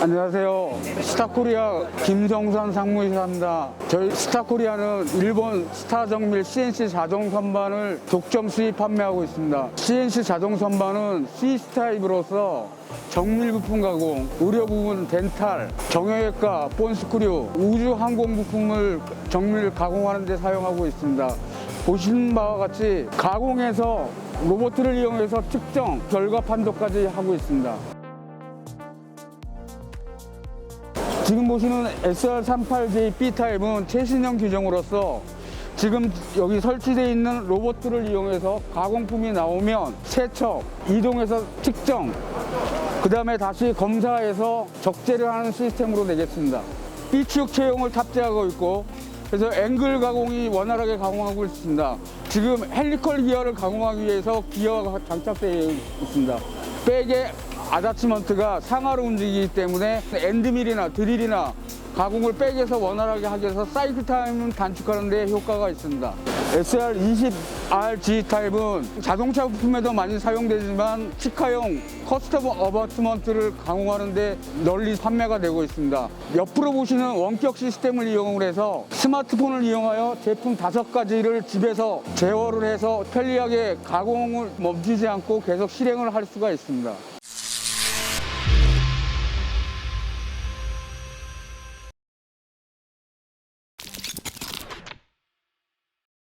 안녕하세요. 스타코리아 김정선 상무이사입니다. 저희 스타코리아는 일본 스타정밀 CNC 자동 선반을 독점 수입 판매하고 있습니다. CNC 자동 선반은 C스 타입으로서 정밀 부품 가공, 의료 부분 덴탈, 정형외과, 본스크류, 우주 항공 부품을 정밀 가공하는 데 사용하고 있습니다. 보시는 바와 같이 가공해서 로봇을 이용해서 측정, 결과 판도까지 하고 있습니다. 지금 보시는 SR38J B타입은 최신형 규정으로서 지금 여기 설치되어 있는 로봇들을 이용해서 가공품이 나오면 세척, 이동해서 측정, 그 다음에 다시 검사해서 적재를 하는 시스템으로 내겠습니다. B축 채용을 탑재하고 있고 그래서 앵글 가공이 원활하게 가공하고 있습니다. 지금 헬리컬 기어를 가공하기 위해서 기어가 장착되어 있습니다. 백의 아다치먼트가 상하로 움직이기 때문에 엔드밀이나 드릴이나 가공을 백에서 원활하게 하기 위해서 사이클 타임은 단축하는 데 효과가 있습니다. SR20RG 타입은 자동차 부품에도 많이 사용되지만 치카용 커스텀 어버트먼트를 가공하는 데 널리 판매가 되고 있습니다. 옆으로 보시는 원격 시스템을 이용을 해서 스마트폰을 이용하여 제품 다섯 가지를 집에서 제어를 해서 편리하게 가공을 멈추지 않고 계속 실행을 할 수가 있습니다.